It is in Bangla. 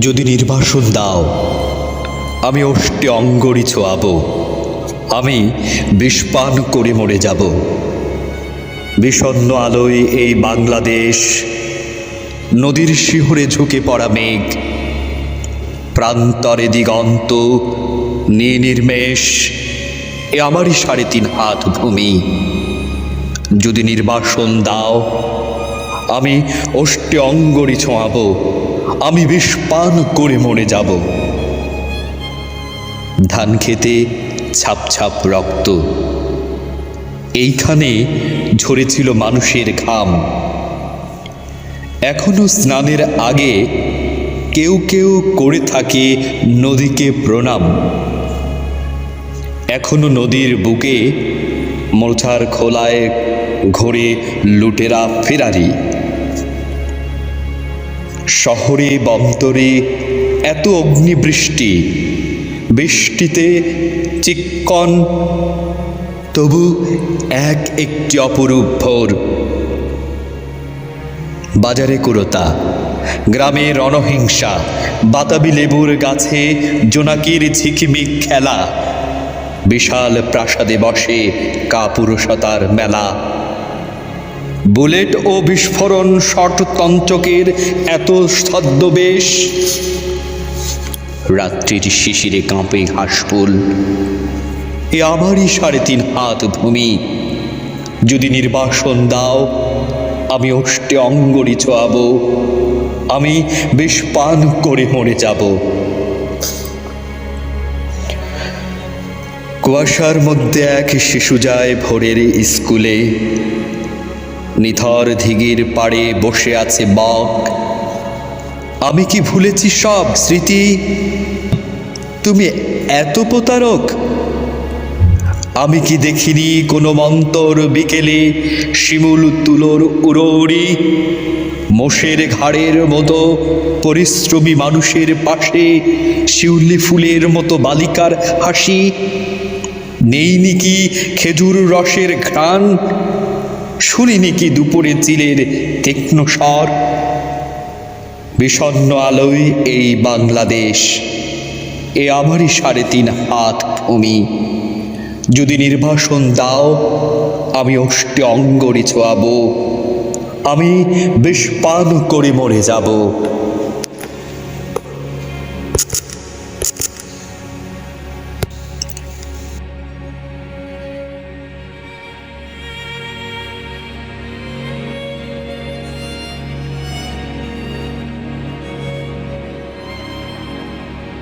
যদি নির্বাসন দাও, আমি অষ্টে অঙ্গরি ছোয়াবো। আমি বিষপান করে মরে যাব। বিষণ্ন আলোয় এই বাংলাদেশ, নদীর শিহরে ঝুঁকে পড়া মেঘ, প্রান্তরে দিগন্ত নির্মেষ এ আমারই সাড়ে তিন হাত ভূমি। যদি নির্বাসন দাও আমি অষ্টে অঙ্গরি ছোঁয়াব। আমি বিষ পান করে মরে যাব। ধান খেতে ছাপ ছাপ রক্ত। এইখানে ঝরেছিল মানুষের ঘাম। এখনও স্নানের আগে কেউ কেউ করে থাকে নদীকে প্রণাম। এখনও নদীর বুকে মোলছার খোলায় ঘোরে লুটেরা ফেরারি। শহরে বন্তরে এত অগ্নিবৃষ্টি, বৃষ্টিতে চিক্কন। তবু এক একটি অপরূপ ভোর। বাজারে কুরতা গ্রামে রণহিংসা, বাতাবি লেবুর গাছে জোনাকির ঝিকিমিক খেলা। বিশাল প্রাসাদে বসে কাপুরুষতার মেলা। বুলেট ও বিস্ফোরণ শট তঞ্চকের এত ছদ্মবেশ। রাত্রির শিশিরে কাঁপে ঘাসফুল এ আমারই সাড়ে তিন হাত ভূমি। যদি নির্বাসন দাও, আমি অষ্টে অঙ্গরি ছোয়াবো। আমি বেশ পান করে মরে যাব। কুয়াশার মধ্যে এক শিশু যায় ভোরের স্কুলে। নিথর ধিগির পাড়ে বসে আছে বক। আমি কি ভুলেছি সব, স্মৃতি? তুমি এত প্রতারক। আমি কি দেখিনি কোনো মন্তর বিকেলে শিমুল তুলোর উড়ি মোষের ঘাড়ের মতো পরিশ্রমী মানুষের পাশে শিউলি ফুলের মতো বালিকার হাসি। নেইনি কি খেজুর রসের ঘ্রাণ? শুনিনি কি দুপুরে চিলের তীক্ষ্ণ স্বর? বিষণ্ন আলোয় এই বাংলাদেশ, এ আমারই সাড়ে তিন হাত ভূমি। যদি নির্বাসন দাও, আমি অষ্টে অঙ্গরি ছোয়াবো। আমি বেশ পান করে মরে যাব।